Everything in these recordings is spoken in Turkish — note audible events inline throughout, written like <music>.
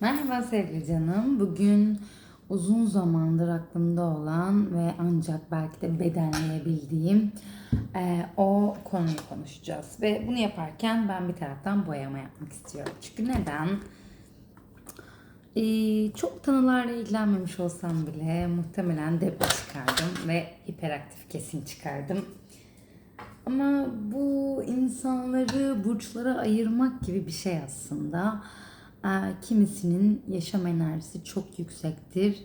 Merhaba sevgili canım. Bugün uzun zamandır aklımda olan ve ancak belki de bedenleyebildiğim e, o konuyu konuşacağız. Ve bunu yaparken ben bir taraftan boyama yapmak istiyorum. Çünkü neden? Ee, çok tanılarla ilgilenmemiş olsam bile muhtemelen depo çıkardım ve hiperaktif kesin çıkardım. Ama bu insanları burçlara ayırmak gibi bir şey aslında. Ee, kimisinin yaşam enerjisi çok yüksektir.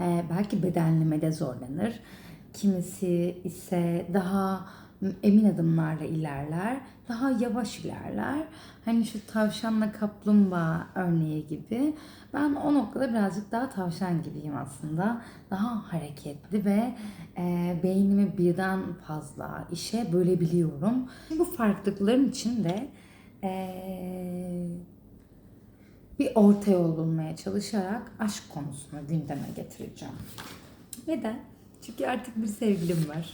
Ee, belki bedenlemede zorlanır. Kimisi ise daha emin adımlarla ilerler. Daha yavaş ilerler. Hani şu tavşanla kaplumbağa örneği gibi. Ben o noktada birazcık daha tavşan gibiyim aslında. Daha hareketli ve e, beynimi birden fazla işe bölebiliyorum. Bu farklılıkların içinde e, bir orta yol bulmaya çalışarak aşk konusunu gündeme getireceğim. Neden? Çünkü artık bir sevgilim var.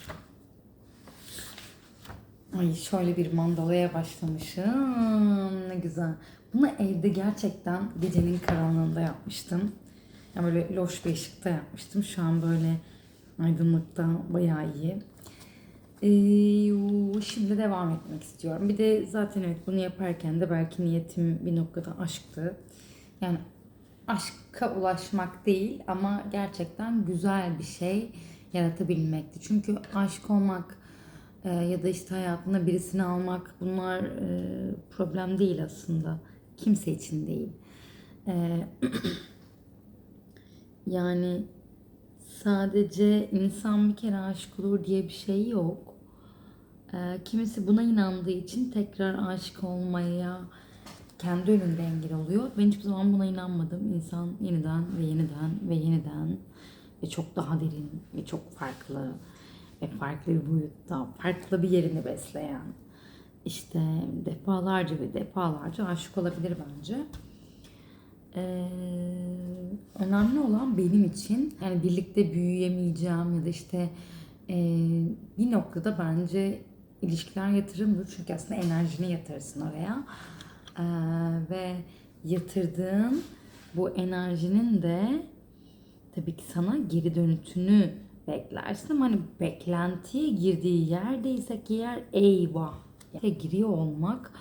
Ay şöyle bir mandalaya başlamışım. Ne güzel. Bunu evde gerçekten gecenin karanlığında yapmıştım. Yani böyle loş bir ışıkta yapmıştım. Şu an böyle aydınlıkta bayağı iyi. Ee, şimdi devam etmek istiyorum. Bir de zaten evet bunu yaparken de belki niyetim bir noktada aşktı. Yani aşka ulaşmak değil ama gerçekten güzel bir şey yaratabilmekti. Çünkü aşık olmak e, ya da işte hayatına birisini almak bunlar e, problem değil aslında. Kimse için değil. E, <clears throat> yani sadece insan bir kere aşık olur diye bir şey yok. E, kimisi buna inandığı için tekrar aşık olmaya kendi önünde engel oluyor. Ben hiçbir zaman buna inanmadım. İnsan yeniden ve yeniden ve yeniden ve çok daha derin ve çok farklı ve farklı bir boyutta, farklı bir yerini besleyen işte defalarca ve defalarca aşık olabilir bence. Ee, önemli olan benim için yani birlikte büyüyemeyeceğim ya da işte e, bir noktada bence ilişkiler yatırımdır. Çünkü aslında enerjini yatırırsın oraya. Ee, ve yatırdığın bu enerjinin de tabii ki sana geri dönütünü beklersin ama hani beklentiye girdiği yerdeysek eğer eyvah ya giriyor olmak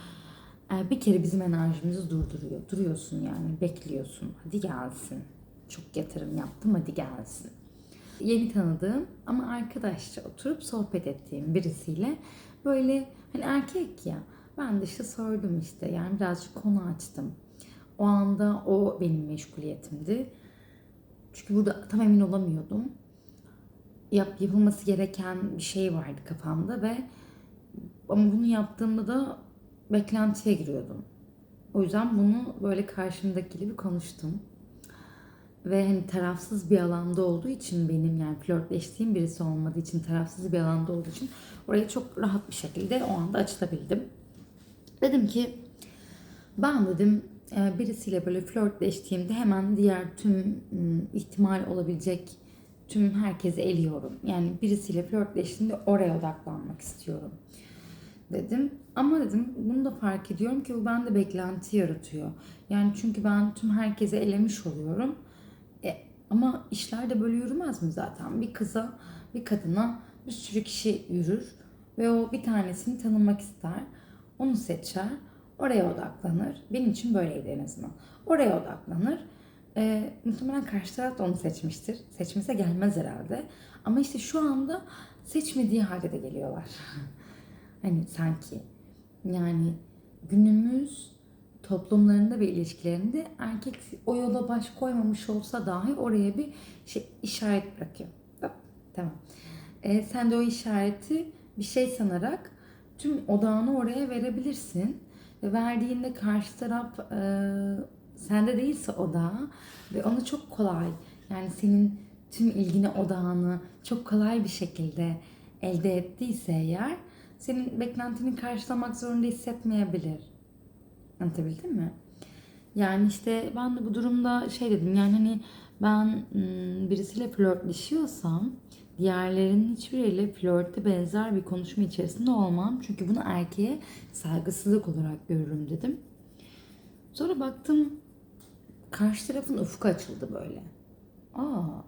e, bir kere bizim enerjimizi durduruyor. Duruyorsun yani bekliyorsun. Hadi gelsin. Çok yatırım yaptım hadi gelsin. Yeni tanıdığım ama arkadaşça oturup sohbet ettiğim birisiyle böyle hani erkek ya ben de işte sordum işte yani birazcık konu açtım. O anda o benim meşguliyetimdi. Çünkü burada tam emin olamıyordum. Yap, yapılması gereken bir şey vardı kafamda ve ama bunu yaptığımda da beklentiye giriyordum. O yüzden bunu böyle karşımdakiyle bir konuştum. Ve hani tarafsız bir alanda olduğu için benim yani flörtleştiğim birisi olmadığı için tarafsız bir alanda olduğu için oraya çok rahat bir şekilde o anda açılabildim. Dedim ki ben dedim e, birisiyle böyle flörtleştiğimde hemen diğer tüm ihtimal olabilecek tüm herkesi eliyorum. Yani birisiyle flörtleştiğimde oraya odaklanmak istiyorum dedim. Ama dedim bunu da fark ediyorum ki bu bende beklenti yaratıyor. Yani çünkü ben tüm herkese elemiş oluyorum. E, ama işler de böyle yürümez mi zaten? Bir kıza, bir kadına bir sürü kişi yürür ve o bir tanesini tanımak ister. Onu seçer, oraya odaklanır. Benim için böyleydi en azından. Oraya odaklanır. E, muhtemelen karşı taraf da onu seçmiştir. Seçmese gelmez herhalde. Ama işte şu anda seçmediği halde de geliyorlar. <laughs> hani sanki. Yani günümüz toplumlarında ve ilişkilerinde erkek o yola baş koymamış olsa dahi oraya bir şey işaret bırakıyor. Hop, tamam. E, sen de o işareti bir şey sanarak tüm odağını oraya verebilirsin. Ve verdiğinde karşı taraf e, sende değilse odağı ve onu çok kolay yani senin tüm ilgini odağını çok kolay bir şekilde elde ettiyse eğer senin beklentini karşılamak zorunda hissetmeyebilir. Anlatabildim mi? Yani işte ben de bu durumda şey dedim yani hani ben birisiyle flörtleşiyorsam diğerlerinin hiçbiriyle flörtte benzer bir konuşma içerisinde olmam. Çünkü bunu erkeğe saygısızlık olarak görürüm dedim. Sonra baktım karşı tarafın ufku açıldı böyle. Aa,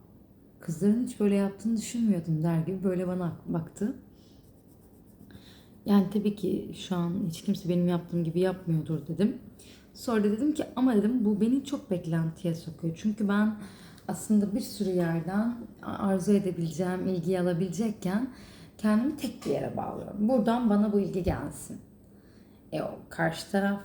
kızların hiç böyle yaptığını düşünmüyordum der gibi böyle bana baktı. Yani tabii ki şu an hiç kimse benim yaptığım gibi yapmıyordur dedim. Sonra dedim ki ama dedim bu beni çok beklentiye sokuyor. Çünkü ben aslında bir sürü yerden arzu edebileceğim, ilgiyi alabilecekken kendimi tek bir yere bağlıyorum. Buradan bana bu ilgi gelsin. E o karşı taraf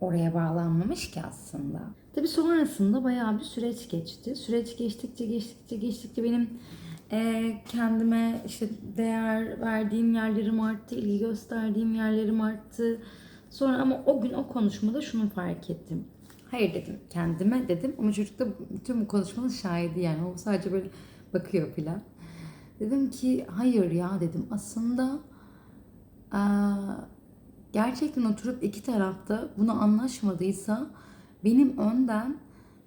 oraya bağlanmamış ki aslında. Tabii sonrasında bayağı bir süreç geçti. Süreç geçtikçe geçtikçe geçtikçe benim e, kendime işte değer verdiğim yerlerim arttı, ilgi gösterdiğim yerlerim arttı. Sonra ama o gün o konuşmada şunu fark ettim. Hayır dedim kendime dedim ama çocuk da bütün bu konuşmanın şahidi yani o sadece böyle bakıyor filan. Dedim ki hayır ya dedim aslında eee, gerçekten oturup iki tarafta bunu anlaşmadıysa benim önden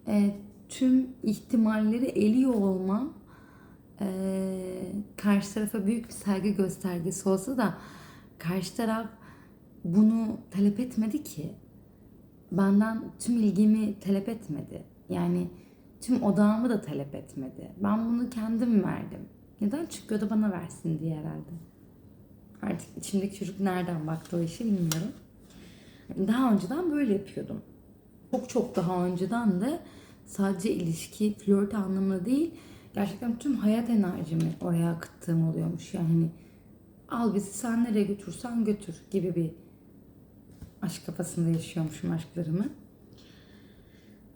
e, tüm ihtimalleri eliyor olmam e, karşı tarafa büyük bir saygı göstergesi olsa da karşı taraf bunu talep etmedi ki. Benden tüm ilgimi talep etmedi. Yani tüm odağımı da talep etmedi. Ben bunu kendim verdim. Neden? Çünkü o da bana versin diye herhalde. Artık içimdeki çocuk nereden baktı o işe bilmiyorum. Daha önceden böyle yapıyordum. Çok çok daha önceden de sadece ilişki, flört anlamında değil, gerçekten tüm hayat enerjimi oraya akıttığım oluyormuş. Yani al bizi sen nereye götürsen götür gibi bir aşk kafasında yaşıyormuşum aşklarımı.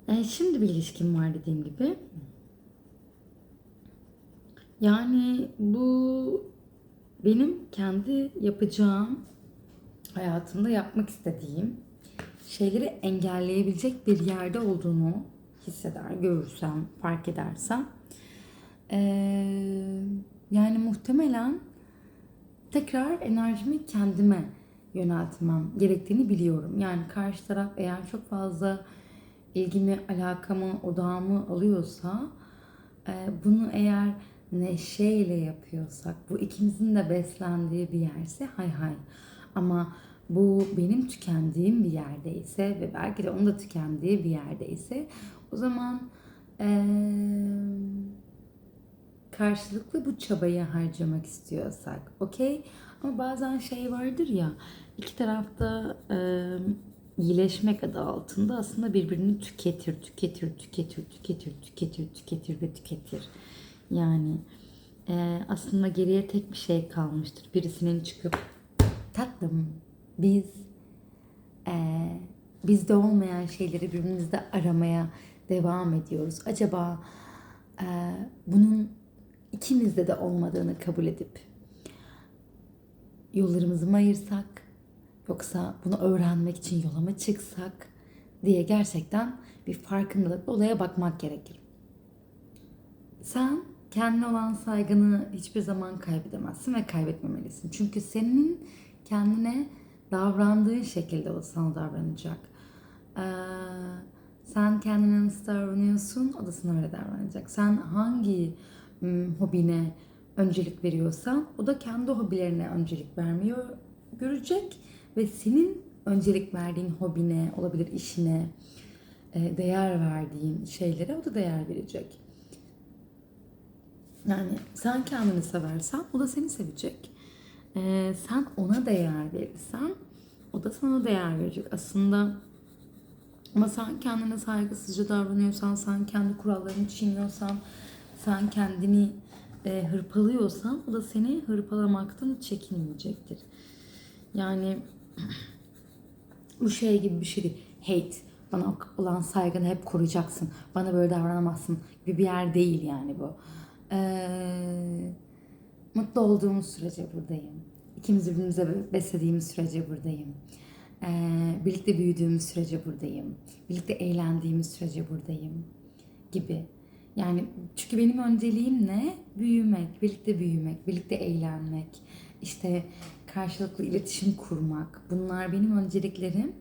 E, şimdi bir ilişkim var dediğim gibi. Yani bu benim kendi yapacağım, hayatımda yapmak istediğim şeyleri engelleyebilecek bir yerde olduğunu hisseder, görürsem, fark edersem. Ee, yani muhtemelen tekrar enerjimi kendime yöneltmem gerektiğini biliyorum. Yani karşı taraf eğer çok fazla ilgimi, alakamı, odağımı alıyorsa e, bunu eğer neşeyle yapıyorsak, bu ikimizin de beslendiği bir yerse hay hay. Ama bu benim tükendiğim bir yerdeyse ve belki de onun da tükendiği bir yerdeyse o zaman eee, karşılıklı bu çabayı harcamak istiyorsak okey ama bazen şey vardır ya iki tarafta eee, iyileşmek adı altında aslında birbirini tüketir, tüketir, tüketir, tüketir, tüketir, tüketir ve tüketir. Yani eee, aslında geriye tek bir şey kalmıştır. Birisinin çıkıp tatlım biz eee, bizde olmayan şeyleri birbirimizde aramaya devam ediyoruz. Acaba eee, bunun ikimizde de olmadığını kabul edip yollarımızı mı ayırsak yoksa bunu öğrenmek için yola mı çıksak diye gerçekten bir farkındalıkla olaya bakmak gerekir. Sen kendine olan saygını hiçbir zaman kaybedemezsin ve kaybetmemelisin. Çünkü senin kendine davrandığın şekilde o sana davranacak. Ee, sen kendine nasıl davranıyorsun, o da sana öyle davranacak. Sen hangi ım, hobine öncelik veriyorsan, o da kendi hobilerine öncelik vermiyor, görecek ve senin öncelik verdiğin hobine, olabilir işine, e, değer verdiğin şeylere o da değer verecek. Yani sen kendini seversen o da seni sevecek. Ee, sen ona değer verirsen o da sana değer verecek. Aslında ama sen kendine saygısızca davranıyorsan, sen kendi kurallarını çiğniyorsan, sen kendini e, hırpalıyorsan o da seni hırpalamaktan çekinmeyecektir. Yani <clears throat> bu şey gibi bir şey değil. Hate. Bana olan saygını hep koruyacaksın. Bana böyle davranamazsın gibi bir yer değil yani bu. Ee, mutlu olduğumuz sürece buradayım. İkimiz birbirimize beslediğimiz sürece buradayım. Ee, birlikte büyüdüğümüz sürece buradayım. Birlikte eğlendiğimiz sürece buradayım gibi. Yani çünkü benim önceliğim ne? Büyümek, birlikte büyümek, birlikte eğlenmek, işte karşılıklı iletişim kurmak. Bunlar benim önceliklerim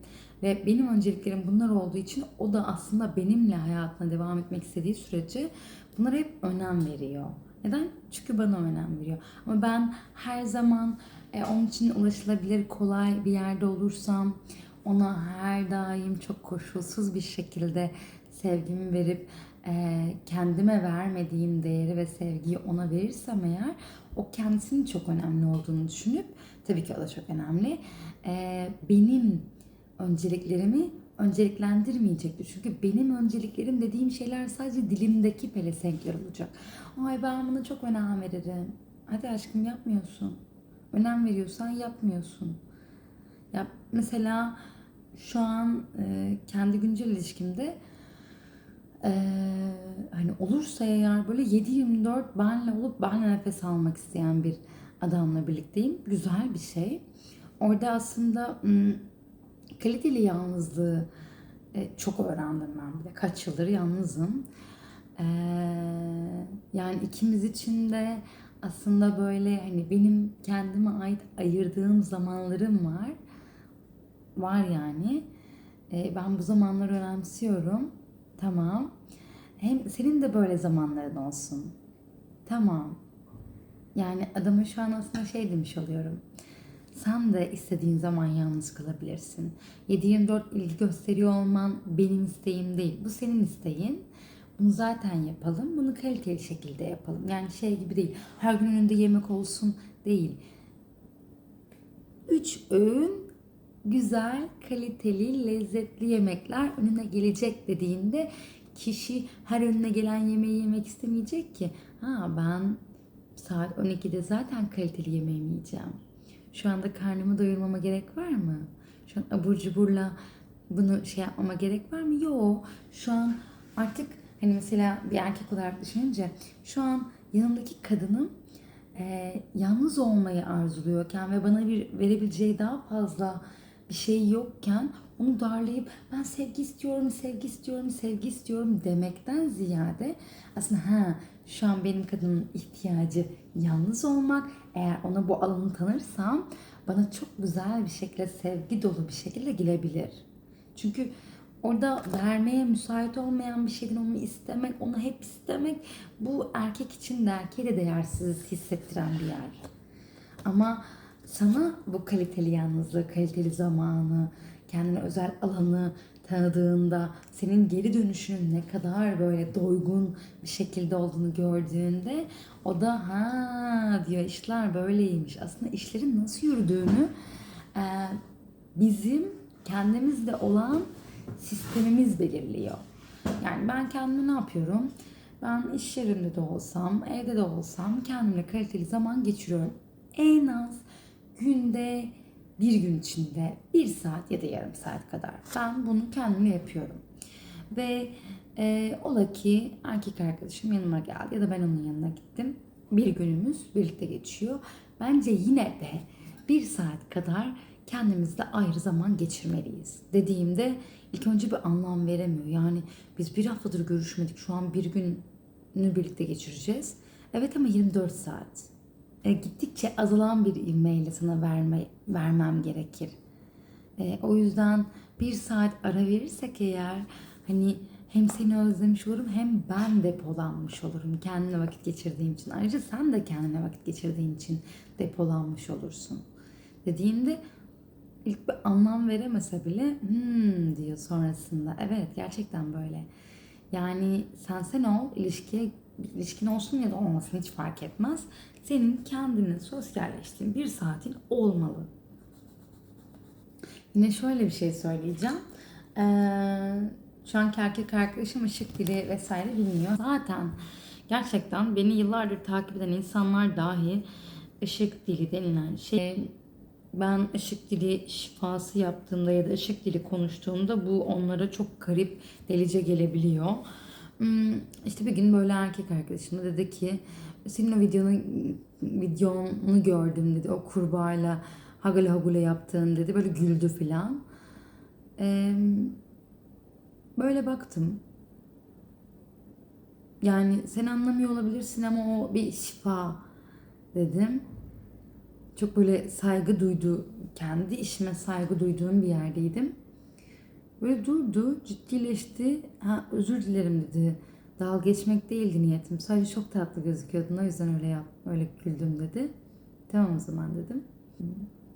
ve benim önceliklerim bunlar olduğu için o da aslında benimle hayatına devam etmek istediği sürece bunlara hep önem veriyor. Neden? Çünkü bana önem veriyor. Ama ben her zaman e, onun için ulaşılabilir kolay bir yerde olursam ona her daim çok koşulsuz bir şekilde sevgimi verip e, kendime vermediğim değeri ve sevgiyi ona verirsem eğer o kendisinin çok önemli olduğunu düşünüp tabii ki o da çok önemli. e, benim önceliklerimi önceliklendirmeyecektir. Çünkü benim önceliklerim dediğim şeyler sadece dilimdeki pelesenkler olacak. Ay ben buna çok önem veririm. Hadi aşkım yapmıyorsun. Önem veriyorsan yapmıyorsun. Ya mesela şu an e, kendi güncel ilişkimde e, hani olursa eğer böyle 7-24 benle olup benle nefes almak isteyen bir adamla birlikteyim. Güzel bir şey. Orada aslında kaliteli yalnızlığı e, çok öğrendim ben bile. Kaç yıldır yalnızım. E, yani ikimiz için de aslında böyle hani benim kendime ait ayırdığım zamanlarım var. Var yani. E, ben bu zamanları önemsiyorum. Tamam. Hem senin de böyle zamanların olsun. Tamam. Yani adama şu an aslında şey demiş oluyorum. Sen de istediğin zaman yalnız kalabilirsin. 7-24 ilgi gösteriyor olman benim isteğim değil. Bu senin isteğin. Bunu zaten yapalım. Bunu kaliteli şekilde yapalım. Yani şey gibi değil. Her gün önünde yemek olsun değil. Üç öğün güzel, kaliteli, lezzetli yemekler önüne gelecek dediğinde kişi her önüne gelen yemeği yemek istemeyecek ki. Ha ben saat 12'de zaten kaliteli yemeğimi yiyeceğim. Şu anda karnımı doyurmama gerek var mı? Şu an abur cuburla bunu şey yapmama gerek var mı? Yok. Şu an artık hani mesela bir erkek olarak düşününce şu an yanımdaki kadının e, yalnız olmayı arzuluyorken ve bana bir verebileceği daha fazla bir şey yokken onu darlayıp ben sevgi istiyorum, sevgi istiyorum, sevgi istiyorum demekten ziyade aslında ha şu an benim kadının ihtiyacı yalnız olmak. Eğer ona bu alanı tanırsam bana çok güzel bir şekilde sevgi dolu bir şekilde gelebilir. Çünkü orada vermeye müsait olmayan bir şeyden onu istemek, onu hep istemek bu erkek için de erkeği de değersiz hissettiren bir yer. Ama sana bu kaliteli yalnızlığı, kaliteli zamanı, kendine özel alanı tanıdığında, senin geri dönüşünün ne kadar böyle doygun bir şekilde olduğunu gördüğünde o da ha diyor işler böyleymiş. Aslında işlerin nasıl yürüdüğünü e, bizim kendimizde olan sistemimiz belirliyor. Yani ben kendime ne yapıyorum? Ben iş yerinde de olsam, evde de olsam kendimle kaliteli zaman geçiriyorum. En az günde bir gün içinde bir saat ya da yarım saat kadar ben bunu kendimle yapıyorum. Ve e, ola ki erkek arkadaşım yanıma geldi ya da ben onun yanına gittim. Bir günümüz birlikte geçiyor. Bence yine de bir saat kadar kendimizle ayrı zaman geçirmeliyiz. Dediğimde ilk önce bir anlam veremiyor. Yani biz bir haftadır görüşmedik. Şu an bir günü birlikte geçireceğiz. Evet ama 24 saat e, gittikçe azalan bir ivmeyle sana verme, vermem gerekir. E, o yüzden bir saat ara verirsek eğer hani hem seni özlemiş olurum hem ben depolanmış olurum kendine vakit geçirdiğim için. Ayrıca sen de kendine vakit geçirdiğin için depolanmış olursun. Dediğinde ilk bir anlam veremese bile hmm diyor sonrasında. Evet gerçekten böyle. Yani sen sen ol ilişkiye ilişkin olsun ya da olmasın hiç fark etmez. Senin kendini sosyalleştiğin bir saatin olmalı. Yine şöyle bir şey söyleyeceğim. Ee, şu anki erkek arkadaşım ışık dili vesaire bilmiyor. Zaten gerçekten beni yıllardır takip eden insanlar dahi ışık dili denilen şey ben ışık dili şifası yaptığımda ya da ışık dili konuştuğumda bu onlara çok garip, delice gelebiliyor. Hmm, işte bir gün böyle erkek arkadaşım da dedi ki senin o videonu videonu gördüm dedi. O kurbağayla hagale hagule yaptığın dedi. Böyle güldü filan. Ee, böyle baktım. Yani sen anlamıyor olabilirsin ama o bir şifa dedim. Çok böyle saygı duydu, kendi işime saygı duyduğum bir yerdeydim. Böyle durdu, ciddileşti. Ha özür dilerim dedi. Dalga geçmek değildi niyetim. Sadece çok tatlı gözüküyordun. O yüzden öyle yap, öyle güldüm dedi. Tamam o zaman dedim.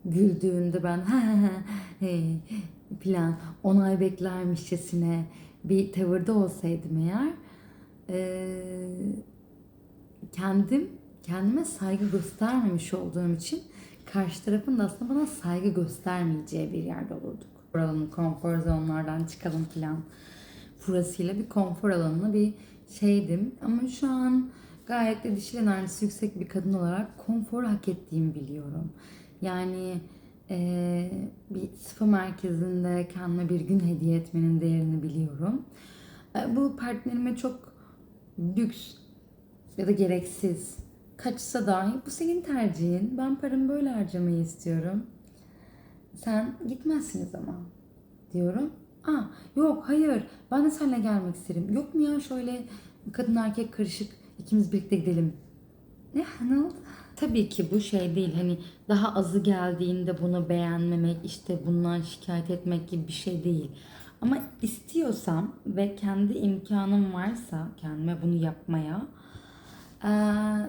Güldüğünde ben <laughs> hey plan onay beklermişçesine bir tavırda olsaydım eğer eee, kendim kendime saygı göstermemiş olduğum için karşı tarafın da aslında bana saygı göstermeyeceği bir yerde olurduk. Buranın konfor zonlardan çıkalım falan. Burasıyla bir konfor alanına bir şeydim. Ama şu an gayet de dişil enerjisi yüksek bir kadın olarak konfor hak ettiğimi biliyorum. Yani eee, bir spa merkezinde kendime bir gün hediye etmenin değerini biliyorum. E, Bu partnerime çok lüks ya da gereksiz kaçsa dahi bu senin tercihin. Ben paramı böyle harcamayı istiyorum. Sen gitmezsiniz ama diyorum. Aa yok hayır ben de seninle gelmek isterim. Yok mu ya şöyle kadın erkek karışık ikimiz birlikte gidelim. Ne ne oldu? Tabii ki bu şey değil hani daha azı geldiğinde bunu beğenmemek işte bundan şikayet etmek gibi bir şey değil. Ama istiyorsam ve kendi imkanım varsa kendime bunu yapmaya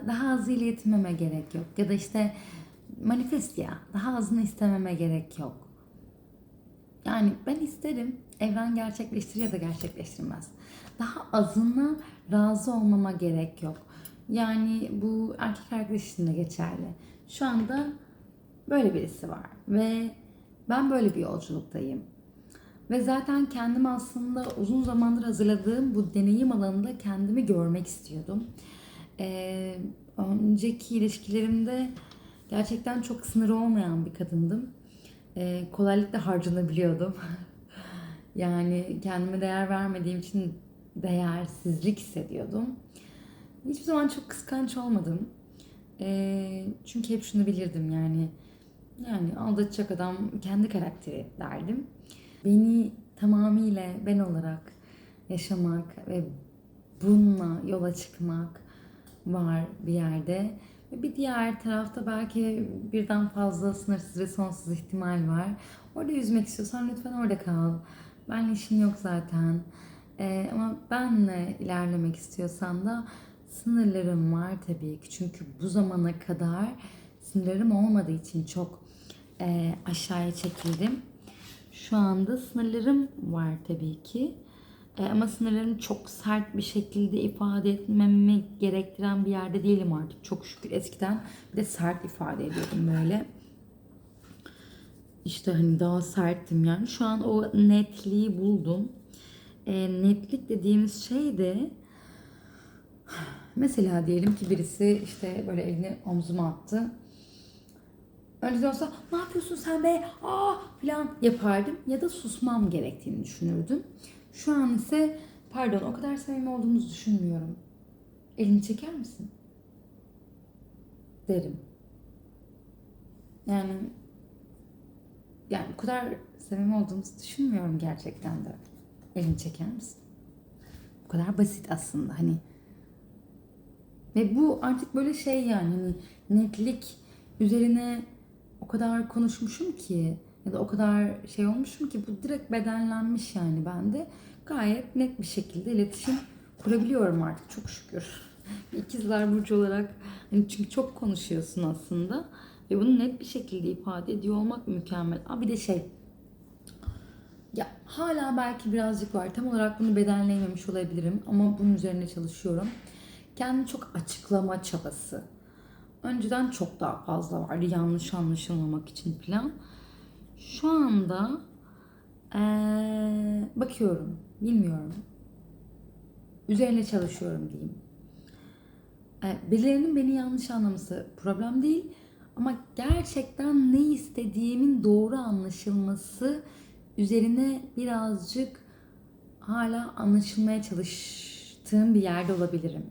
daha azıyla yetinmeme gerek yok. Ya da işte manifest ya daha azını istememe gerek yok. Yani ben isterim. Evren gerçekleştirir ya da gerçekleştirmez. Daha azına razı olmama gerek yok. Yani bu erkek arkadaş için de geçerli. Şu anda böyle birisi var ve ben böyle bir yolculuktayım. Ve zaten kendimi aslında uzun zamandır hazırladığım bu deneyim alanında kendimi görmek istiyordum. Ee, önceki ilişkilerimde gerçekten çok sınırı olmayan bir kadındım. Ee, kolaylıkla harcanabiliyordum. <laughs> yani kendime değer vermediğim için değersizlik hissediyordum. Hiçbir zaman çok kıskanç olmadım. Ee, çünkü hep şunu bilirdim yani. Yani aldatacak adam kendi karakteri derdim. Beni tamamıyla ben olarak yaşamak ve bununla yola çıkmak var bir yerde. Bir diğer tarafta belki birden fazla sınırsız ve sonsuz ihtimal var. Orada yüzmek istiyorsan lütfen orada kal. Benle işin yok zaten. Ee, ama benle ilerlemek istiyorsan da sınırlarım var tabii ki. Çünkü bu zamana kadar sınırlarım olmadığı için çok e, aşağıya çekildim. Şu anda sınırlarım var tabii ki. E, ama sınırlarımı çok sert bir şekilde ifade etmemi gerektiren bir yerde değilim artık. Çok şükür eskiden bir de sert ifade ediyordum böyle. İşte hani daha serttim yani. Şu an o netliği buldum. E, netlik dediğimiz şey de mesela diyelim ki birisi işte böyle elini omzuma attı. Önceden olsa ne yapıyorsun sen be aa falan yapardım ya da susmam gerektiğini düşünürdüm. Şu an ise pardon o kadar samimi olduğumuzu düşünmüyorum. Elini çeker misin? Derim. Yani yani bu kadar samimi olduğumuzu düşünmüyorum gerçekten de. Elini çeker misin? Bu kadar basit aslında hani. Ve bu artık böyle şey yani hani netlik üzerine o kadar konuşmuşum ki ya da o kadar şey olmuşum ki bu direkt bedenlenmiş yani bende. Gayet net bir şekilde iletişim kurabiliyorum artık çok şükür. <laughs> İkizler Burcu olarak hani çünkü çok konuşuyorsun aslında ve bunu net bir şekilde ifade ediyor olmak mükemmel. Aa, bir de şey ya hala belki birazcık var. Tam olarak bunu bedenleyememiş olabilirim ama bunun üzerine çalışıyorum. Kendini çok açıklama çabası. Önceden çok daha fazla vardı yanlış anlaşılmamak için falan. Şu anda eee, bakıyorum, bilmiyorum. Üzerine çalışıyorum diyeyim. E, birilerinin beni yanlış anlaması problem değil. Ama gerçekten ne istediğimin doğru anlaşılması üzerine birazcık hala anlaşılmaya çalıştığım bir yerde olabilirim.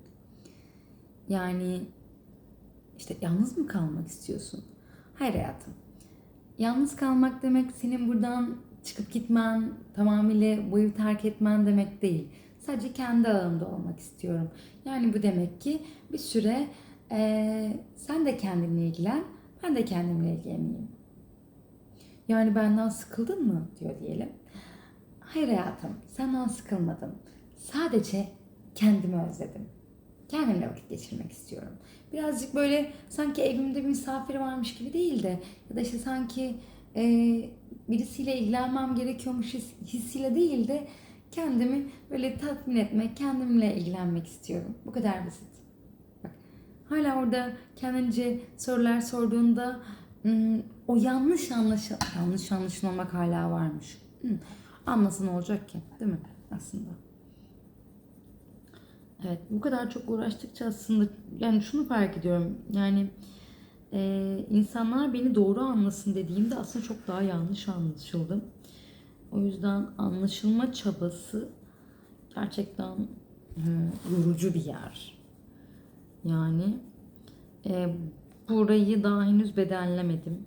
Yani işte yalnız mı kalmak istiyorsun? Hayır hayatım. Yalnız kalmak demek senin buradan çıkıp gitmen, tamamıyla bu evi terk etmen demek değil. Sadece kendi alanımda olmak istiyorum. Yani bu demek ki bir süre eee, sen de kendinle ilgilen, ben de kendimle ilgileneyim. Yani benden sıkıldın mı diyor diyelim. Hayır hayatım, senden sıkılmadım. Sadece kendimi özledim. Kendimle vakit geçirmek istiyorum. Birazcık böyle sanki evimde bir misafir varmış gibi değil de ya da işte sanki e, birisiyle ilgilenmem gerekiyormuş his- hissiyle değil de Kendimi böyle tatmin etmek, kendimle ilgilenmek istiyorum. Bu kadar basit. Bak, hala orada kendince sorular sorduğunda hmm, o yanlış anlaşıl yanlış anlaşılmamak hala varmış. Hmm, Anlasın olacak ki, değil mi? Aslında. Evet, bu kadar çok uğraştıkça aslında yani şunu fark ediyorum. Yani e, insanlar beni doğru anlasın dediğimde aslında çok daha yanlış anlaşıldım. O yüzden anlaşılma çabası gerçekten e, yorucu bir yer. Yani e, burayı daha henüz bedenlemedim.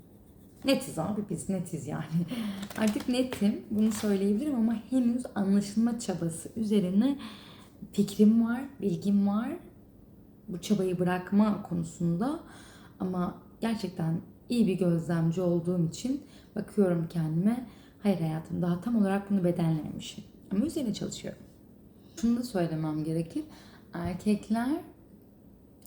Netiz abi biz netiz yani. <laughs> Artık netim bunu söyleyebilirim ama henüz anlaşılma çabası üzerine fikrim var, bilgim var. Bu çabayı bırakma konusunda ama gerçekten iyi bir gözlemci olduğum için bakıyorum kendime. Hayır hayatım daha tam olarak bunu bedenlememişim. Ama üzerine çalışıyorum. Şunu da söylemem gerekir. Erkekler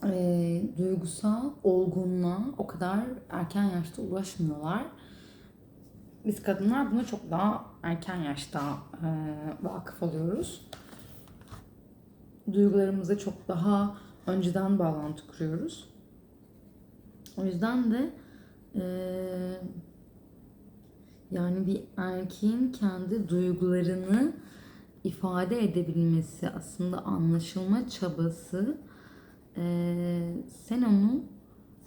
e, duygusal olgunluğa o kadar erken yaşta ulaşmıyorlar. Biz kadınlar buna çok daha erken yaşta e, vakıf oluyoruz. Duygularımıza çok daha önceden bağlantı kuruyoruz. O yüzden de e, yani bir erkeğin kendi duygularını ifade edebilmesi aslında anlaşılma çabası ee, sen onu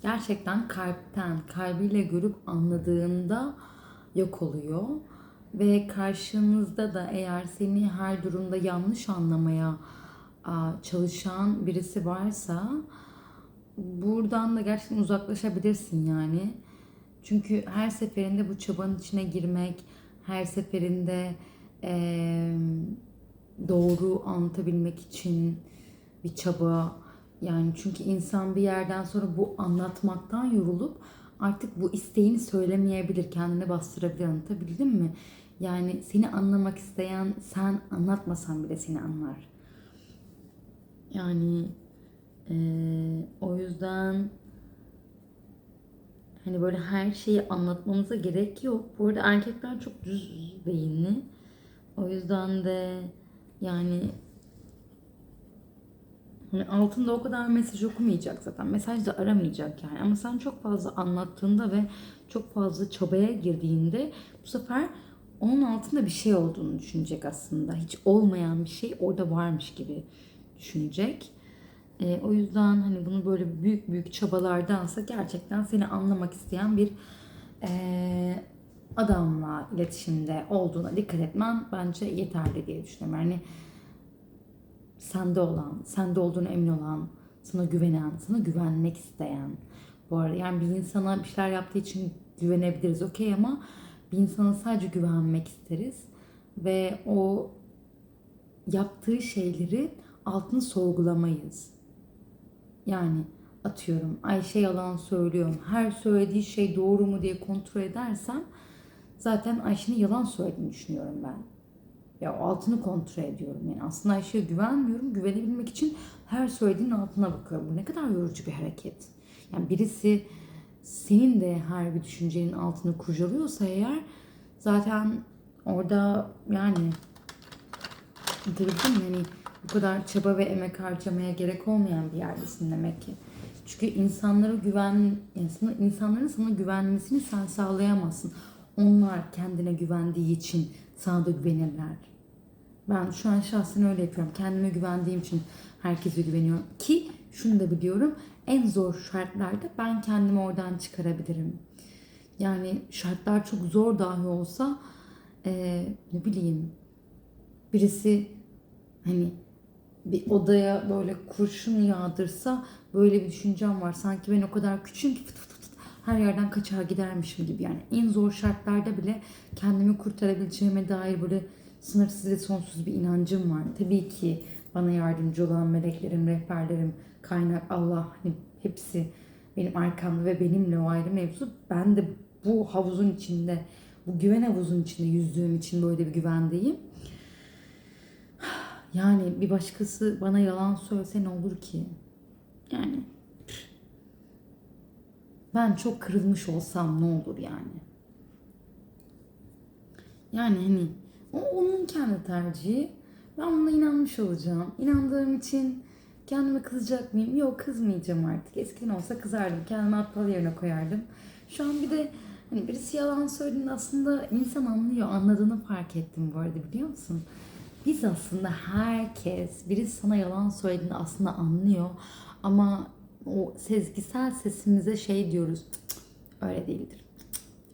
gerçekten kalpten, kalbiyle görüp anladığında yok oluyor. Ve karşınızda da eğer seni her durumda yanlış anlamaya çalışan birisi varsa buradan da gerçekten uzaklaşabilirsin yani. Çünkü her seferinde bu çabanın içine girmek, her seferinde eee, doğru anlatabilmek için bir çaba, yani çünkü insan bir yerden sonra bu anlatmaktan yorulup artık bu isteğini söylemeyebilir, kendine bastırabilir. Anlatabildim mi? Yani seni anlamak isteyen sen anlatmasan bile seni anlar. Yani eee, o yüzden hani böyle her şeyi anlatmamıza gerek yok. Bu arada erkekler çok düz beyinli. O yüzden de yani Hani altında o kadar mesaj okumayacak zaten. Mesaj da aramayacak yani. Ama sen çok fazla anlattığında ve çok fazla çabaya girdiğinde bu sefer onun altında bir şey olduğunu düşünecek aslında. Hiç olmayan bir şey orada varmış gibi düşünecek. Ee, o yüzden hani bunu böyle büyük büyük çabalardansa gerçekten seni anlamak isteyen bir ee, adamla iletişimde olduğuna dikkat etmen bence yeterli diye düşünüyorum. Yani sende olan, sende olduğunu emin olan, sana güvenen, sana güvenmek isteyen. Bu arada yani bir insana bir şeyler yaptığı için güvenebiliriz okey ama bir insana sadece güvenmek isteriz. Ve o yaptığı şeyleri altını sorgulamayız. Yani atıyorum Ayşe yalan söylüyorum. Her söylediği şey doğru mu diye kontrol edersem zaten Ayşe'nin yalan söylediğini düşünüyorum ben. Ya altını kontrol ediyorum. Yani aslında Ayşe'ye güvenmiyorum. Güvenebilmek için her söylediğinin altına bakıyorum. Bu ne kadar yorucu bir hareket. Yani birisi senin de her bir düşüncenin altını kurcalıyorsa eğer zaten orada yani anlatabildim mi? Yani bu kadar çaba ve emek harcamaya gerek olmayan bir yerdesin demek ki. Çünkü insanlara güven, insana- insanların sana güvenmesini sen sağlayamazsın. Onlar kendine güvendiği için sana da güvenirler. Ben şu an şahsen öyle yapıyorum. Kendime güvendiğim için herkese güveniyorum. Ki şunu da biliyorum. En zor şartlarda ben kendimi oradan çıkarabilirim. Yani şartlar çok zor dahi olsa eee, ne bileyim birisi hani bir odaya böyle kurşun yağdırsa böyle bir düşüncem var. Sanki ben o kadar küçüğüm ki fıt fıt fıt her yerden kaçar gidermişim gibi. Yani en zor şartlarda bile kendimi kurtarabileceğime dair böyle sınırsız ve sonsuz bir inancım var. Tabii ki bana yardımcı olan meleklerim, rehberlerim, kaynak Allah hani hepsi benim arkamda ve benimle o ayrı mevzu. Ben de bu havuzun içinde, bu güven havuzun içinde yüzdüğüm için böyle bir güvendeyim. Yani bir başkası bana yalan söylese ne olur ki? Yani ben çok kırılmış olsam ne olur yani? Yani hani o onun kendi tercihi. Ben buna inanmış olacağım. İnandığım için kendime kızacak mıyım? Yok kızmayacağım artık. Eskiden olsa kızardım. Kendimi aptal yerine koyardım. Şu an bir de hani birisi yalan söylediğinde aslında insan anlıyor. Anladığını fark ettim bu arada biliyor musun? Biz aslında herkes birisi sana yalan söylediğinde aslında anlıyor. Ama o sezgisel sesimize şey diyoruz. "Cık, cık, öyle değildir.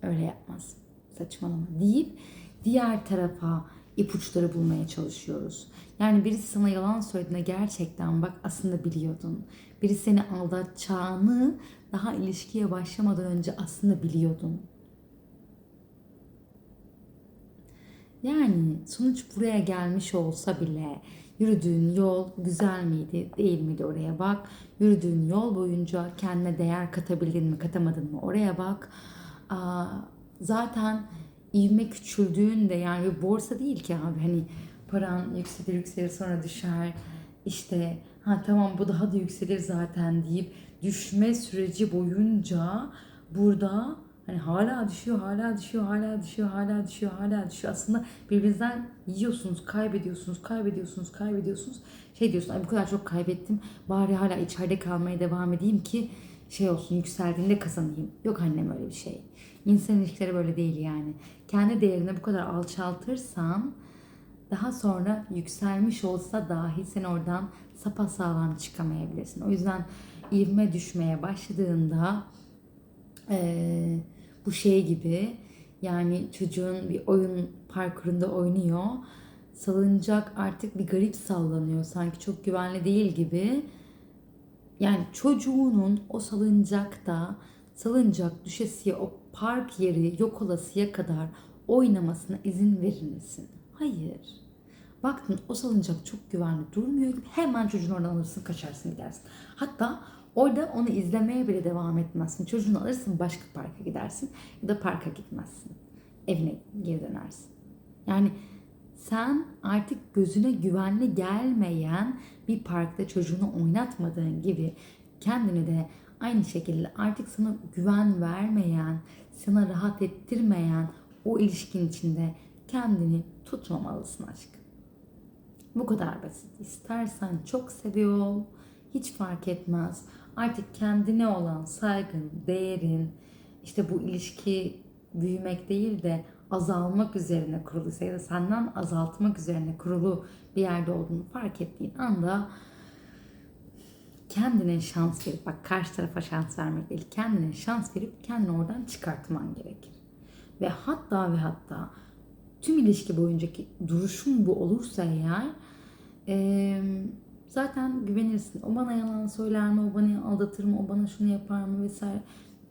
Öyle yapmaz. Saçmalama deyip diğer tarafa ipuçları bulmaya çalışıyoruz. Yani birisi sana yalan söylediğinde gerçekten bak aslında biliyordun. Biri seni aldatacağını daha ilişkiye başlamadan önce aslında biliyordun. Yani sonuç buraya gelmiş olsa bile yürüdüğün yol güzel miydi, değil miydi oraya bak. Yürüdüğün yol boyunca kendine değer katabildin mi, katamadın mı oraya bak. Aa, zaten ivme küçüldüğünde yani bir borsa değil ki abi hani paran yükselir yükselir sonra düşer. İşte ha tamam bu daha da yükselir zaten deyip düşme süreci boyunca burada Hani hala düşüyor, hala düşüyor, hala düşüyor, hala düşüyor, hala düşüyor. Aslında birbirinizden yiyorsunuz, kaybediyorsunuz, kaybediyorsunuz, kaybediyorsunuz. Şey diyorsun, bu kadar çok kaybettim. Bari hala içeride kalmaya devam edeyim ki şey olsun, yükseldiğinde kazanayım. Yok annem öyle bir şey. İnsan ilişkileri böyle değil yani. Kendi değerini bu kadar alçaltırsan daha sonra yükselmiş olsa dahi sen oradan sapasağlam çıkamayabilirsin. O yüzden ivme düşmeye başladığında eee bu şey gibi yani çocuğun bir oyun parkurunda oynuyor. Salıncak artık bir garip sallanıyor. Sanki çok güvenli değil gibi. Yani çocuğunun o salıncakta salıncak düşesiye o park yeri yok olasıya kadar oynamasına izin verir misin? Hayır. Baktın o salıncak çok güvenli durmuyor gibi hemen çocuğunu oradan alırsın kaçarsın gidersin. Hatta orada onu izlemeye bile devam etmezsin. Çocuğunu alırsın başka parka gidersin ya da parka gitmezsin. Evine geri dönersin. Yani sen artık gözüne güvenli gelmeyen bir parkta çocuğunu oynatmadığın gibi kendini de aynı şekilde artık sana güven vermeyen, sana rahat ettirmeyen o ilişkin içinde kendini tutmamalısın aşkım. Bu kadar basit. İstersen çok seviyor ol. Hiç fark etmez. Artık kendine olan saygın, değerin, işte bu ilişki büyümek değil de azalmak üzerine kuruluysa ya da senden azaltmak üzerine kurulu bir yerde olduğunu fark ettiğin anda kendine şans verip bak karşı tarafa şans vermek değil kendine şans verip kendini oradan çıkartman gerekir. Ve hatta ve hatta tüm ilişki boyuncaki duruşun bu olursa eğer e, zaten güvenirsin. O bana yalan söyler mi, o bana aldatır mı, o bana şunu yapar mı vesaire.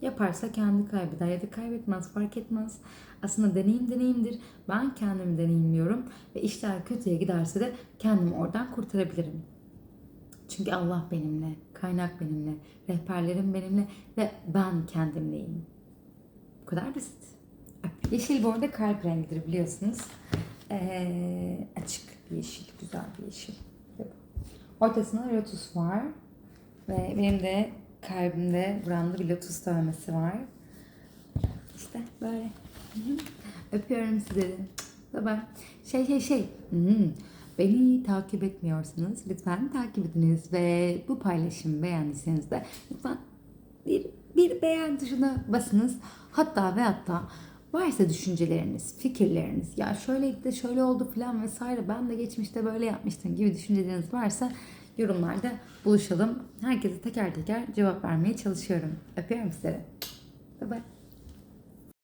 Yaparsa kendi kaybeder ya da kaybetmez fark etmez. Aslında deneyim deneyimdir. Ben kendimi deneyimliyorum ve işler kötüye giderse de kendimi oradan kurtarabilirim. Çünkü Allah benimle, kaynak benimle, rehberlerim benimle ve ben kendimleyim. Bu kadar basit. Yeşil bu arada kalp rengidir biliyorsunuz. Ee, açık bir yeşil, güzel bir yeşil. Ortasında lotus var. Ve benim de kalbimde buramda bir lotus dövmesi var. İşte böyle. <laughs> Öpüyorum sizleri. Bye. Şey şey şey. Hmm. Beni takip etmiyorsunuz. Lütfen takip ediniz ve bu paylaşımı beğendiyseniz de lütfen bir, bir beğen tuşuna basınız. Hatta ve hatta varsa düşünceleriniz, fikirleriniz ya şöyle de şöyle oldu falan vesaire ben de geçmişte böyle yapmıştım gibi düşünceleriniz varsa yorumlarda buluşalım. Herkese teker teker cevap vermeye çalışıyorum. Öpüyorum sizleri. Bye bye.